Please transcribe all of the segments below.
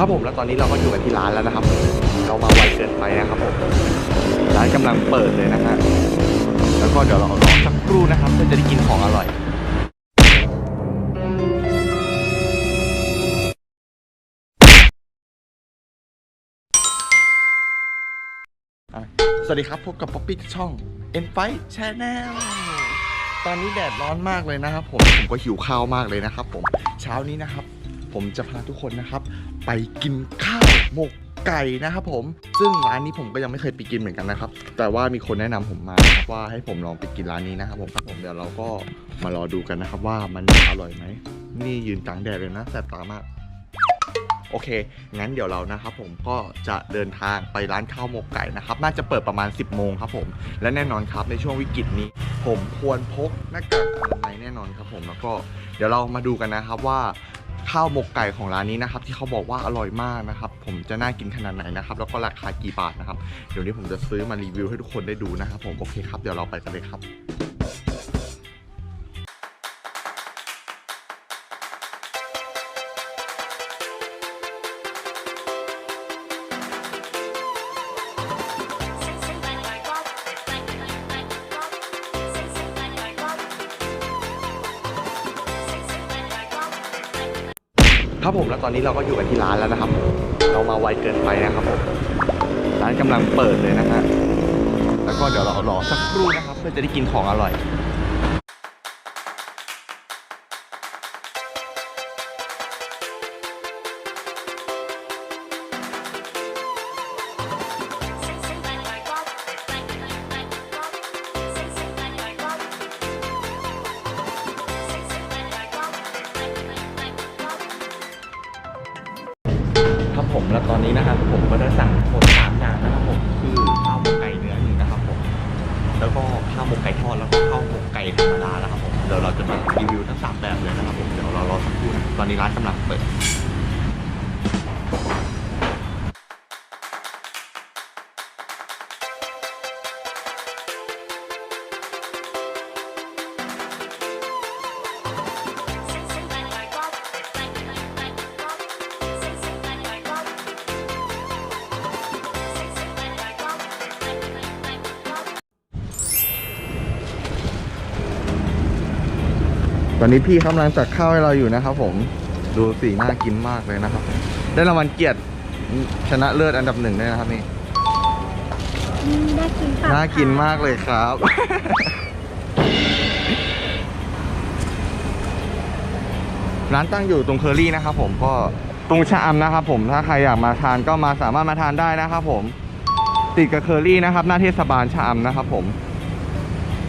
ครับผมแล้วตอนนี้เราก็อยู่กันที่ร้านแล้วนะครับ เรามาไวเกินไปนะครับผมร้านกำลังเปิดเลยนะฮะแล้วก็เดี๋ยวเรารอสักครู่นะครับเพื่อจะได้กินของอร่อยสวัสดีครับพบกับป๊อปปี้ช่อง e n f i Channel ตอนนี้แดดร้อนมากเลยนะครับผมผมก็หิวข้าวมากเลยนะครับผมเช้านี้นะครับ ผมจะพาทุกคนนะครับ ไปกินข้าวหมกไก่นะครับผม ซึ่งร้านนี้ผมก็ยังไม่เคยไปกินเหมือนกันนะครับ แต่ว่ามีคนแนะนำผมมาครับว่าให้ผมลองไปกินร้านนี้นะครับผมครับผมเดี๋ยวเราก็มารอดูกันนะครับว่ามันอร่อยไหม นี่ยืนกลางแดดเลยนะแสบตามาก โอเค งั้นเดี๋ยวเรานะครับผมก็จะเดินทางไปร้านข้าวหมกไก่นะครับ น่าจะเปิดประมาณ 10โมงครับผม และแน่นอนครับในช่วงวิกฤตนี้ ผมควรพกหน้ากากอนามัยแน่นอนครับผม แล้วก็เดี๋ยวเรามาดูกันนะครับว่า ข้าวหมกไก่ของร้านนี้นะครับที่เขาบอกว่าอร่อยมากนะครับ ผมจะน่ากินขนาดไหนนะครับ แล้วก็ราคากี่บาทนะครับ เดี๋ยวนี้ผมจะซื้อมารีวิวให้ทุกคนได้ดูนะครับผมโอเคครับเดี๋ยวเราไปกันเลยครับ ครับผมแล้วตอนนี้เราก็อยู่กันที่ร้านแล้วนะครับ เรามาไวเกินไปนะครับผมร้านกำลังเปิดเลยนะฮะแล้วก็เดี๋ยวเรารอสักครู่นะครับ เพื่อจะได้กินของอร่อย ผมแล้วตอนนี้นะครับผมก็ได้สั่งทั้งหมดสามอย่างนะครับผมคือข้าวหมกไก่เนื้อหนึ่งนะครับผมแล้วก็ข้าวหมกไก่ทอดแล้วก็ข้าวหมกไก่ธรรมดานะครับผมเดี๋ยวเราจะมารีวิวทั้งสามแบบเลยนะครับผมเดี๋ยวเรารอสักครู่นะตอนนี้ร้านกำลังเปิด ตอนนี้พี่กำลังตักข้าวให้เราอยู่นะครับ ผมดูสีน่ากินมากเลยนะครับ ได้รางวัลเกียรติชนะเลิศอันดับหนึ่งด้วยนะครับนี่น่ากินค่ะน่ากินมากเลยครับ ร้านตั้งอยู่ตรงเคอรี่นะครับ ผมก็ตรงชะอำนะครับ ผมถ้าใครอยากมาทานก็มาสามารถมาทานได้นะครับ ผม ติดกับเคอรี่นะครับ หน้าเทศบาลชะอำนะครับ ผม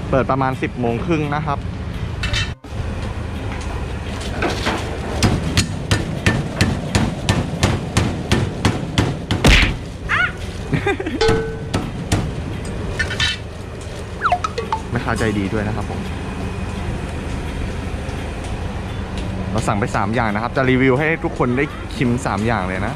เปิดประมาณ 10โมงครึ่งนะครับ ค้าใจดีด้วยนะครับผมเราสั่งไป 3 อย่างนะครับ จะรีวิวให้ทุกคนได้ชิม 3 อย่างเลยนะ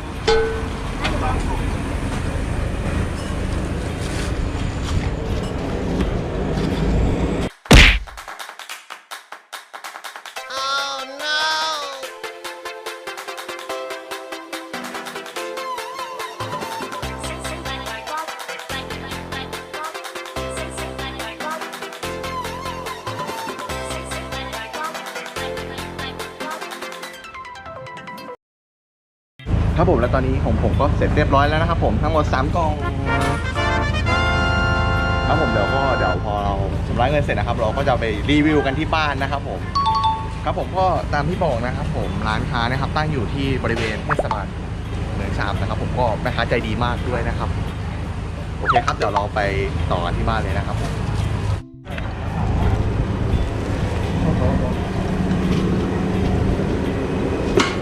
ครับผมแล้วตอนนี้ของผมก็เสร็จเรียบร้อยแล้วนะครับผมทั้งหมด3กล่องครับผมเดี๋ยวก็เดี๋ยวพอเราชำระเงินเสร็จนะครับ เราก็จะไปรีวิวกันที่บ้านนะครับผมครับผมก็ตามที่บอกนะครับ ผมร้านค้านะครับ ตั้งอยู่ที่บริเวณเทศบาลเมืองชามนะครับ ผมก็แม่ค้าใจดีมากด้วยนะครับโอเคครับเดี๋ยวเราไปต่อกันที่บ้านเลยนะครับผม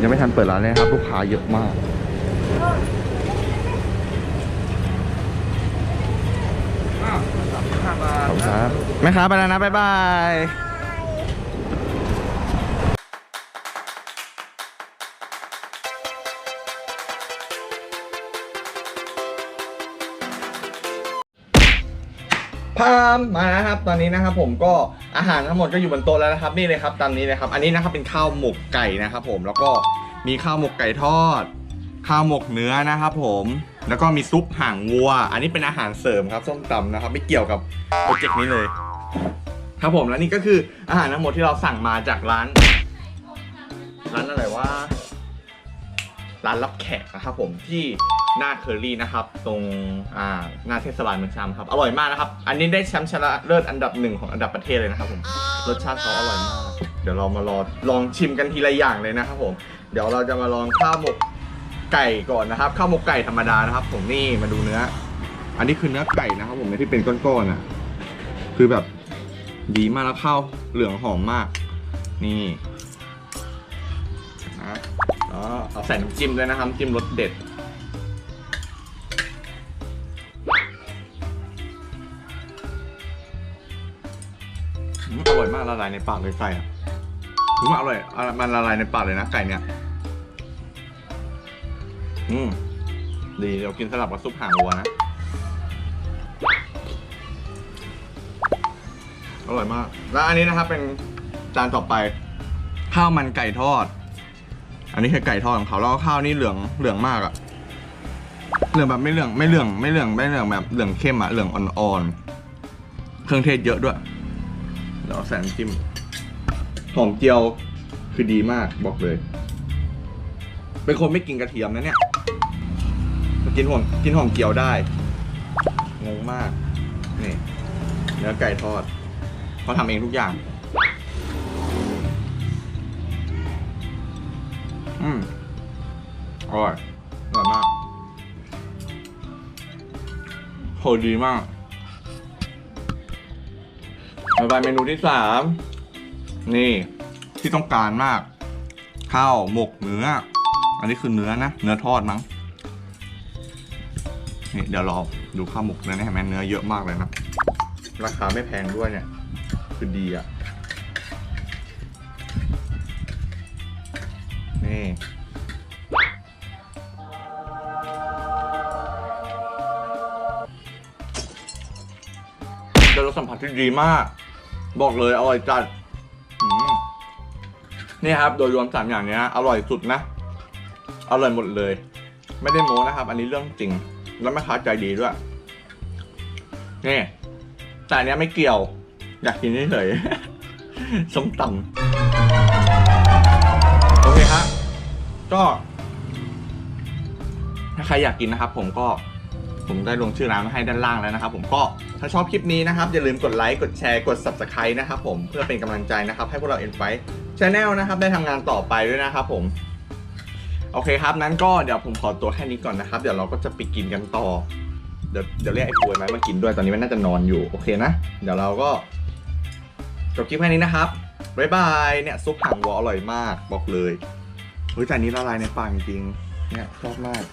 ยังไม่ทันเปิดร้านเลยครับ ลูกค้าเยอะมากขอบคุณครับแม่ค้าไปแล้วนะบ๊ายบาย พามมานะครับตอนนี้นะครับผมก็อาหารทั้งหมดก็อยู่บนโต๊ะแล้วนะครับนี่เลยครับตามนี้เลยครับ อันนี้นะครับเป็นข้าวหมกไก่นะครับผมแล้วก็มีข้าวหมกไก่ทอด ข้าวหมกเนื้อนะครับผมแล้วก็มีซุปห่างวัว อันนี้เป็นอาหารเสริมครับส้มตำนะครับ ไม่เกี่ยวกับโปรเจกต์นี้เลย ครับผมและนี่ก็คืออาหารทั้งหมดที่เราสั่งมาจากร้าน ร้านอะไรว่า ร้านรับแขกนะครับผมที่หน้าเคอรี่นะครับ ตรงอ่าหน้าเทศบาลเมืองชามครับ อร่อยมากนะครับ อันนี้ได้แชมป์ชนะเลิศอันดับหนึ่งของอันดับประเทศเลยนะครับผมรสชาติเขาอร่อยมาก เดี๋ยวเรามารอลองชิมกันทีละอย่างเลยนะครับผม เดี๋ยวเราจะมาลองข้าวหมกไก่ก่อนนะครับ ข้าวหมกไก่ธรรมดานะครับ ผมนี่มาดูเนื้อ อันนี้คือเนื้อไก่นะครับ ผมที่เป็นก้อนๆอะคือแบบดีมากแล้วข้าวเหลืองหอมมาก นี่นะแล้ว เอาใส่น้ำจิ้มด้วยนะครับจิ้มรสเด็ด อร่อยมากละลายในปากเลยไก่อะถือว่าอร่อย มันละลายในปากเลยนะไก่เนี่ย อืม ดี เดี๋ยวกินสลับกับซุปหางวัวนะ อร่อยมาก แล้วอันนี้นะครับเป็นจานต่อไป ข้าวมันไก่ทอด อันนี้คือไก่ทอดของเขาแล้วข้าวนี่เหลืองเหลืองมากอะเหลืองแบบไม่เหลืองไม่เหลืองไม่เหลืองไม่เหลืองแบบเหลืองเข้มอะเหลืองอ่อนๆ เครื่องเทศเยอะด้วยเดี๋ยวเอาใส่น้ำจิ้มหอมเจียวคือดีมากบอกเลย เป็นคนไม่กินกระเทียมนะเนี่ยกินหอมกินหอมเจียวได้งงมากนี่เนื้อไก่ทอดเขาทำเองทุกอย่าง อืมอร่อยอร่อยมากโหดีมากต่อไปเมนูที่สามนี่ที่ต้องการมาก ข้าวหมกเนื้อ อันนี้คือเนื้อนะ เนื้อทอดมั้งนี่เดี๋ยวรอดูข้าวหมกเนื้อนะเห็นไหมเนื้อเยอะมากเลยนะ ราคาไม่แพงด้วยเนี่ย คือดีอะ ได้รสสัมผัสที่ดีมาก บอกเลยอร่อยจัดนี่ครับ โดยรวมสามอย่างเนี้ยอร่อยสุดนะ อร่อยหมดเลย ไม่ได้โม้นะครับ อันนี้เรื่องจริง แล้วแม่ค้าใจดีด้วย นี่ แต่อันนี้ไม่เกี่ยว อยากกินเฉยๆส้มตำโอเคครับ ก็ ถ้าใครอยากกินนะครับ ผมก็ผมได้ลงชื่อร้านไว้ให้ด้านล่างแล้วนะครับ ผมก็ถ้าชอบคลิปนี้นะครับ อย่าลืมกดไลค์กดแชร์กด subscribe นะครับผมเพื่อเป็นกำลังใจนะครับ ให้พวกเรา N Fight Channel นะครับ ได้ทำงานต่อไปด้วยนะครับผม โอเคครับนั้นก็เดี๋ยวผมขอตัวแค่นี้ก่อนนะครับ เดี๋ยวเราก็จะไปกินกันต่อ เดี๋ยวเดี๋ยวเรียกไอ้ป่วยไหมมากินด้วยตอนนี้มันน่าจะนอนอยู่โอเคนะ เดี๋ยวเราก็จบคลิปแค่นี้นะครับบ๊ายบายเนี่ยซุปหางวัวอร่อยมากบอกเลย เฮ้ยแต่อันนี้ละลายในปากจริงๆเนี่ยชอบมาก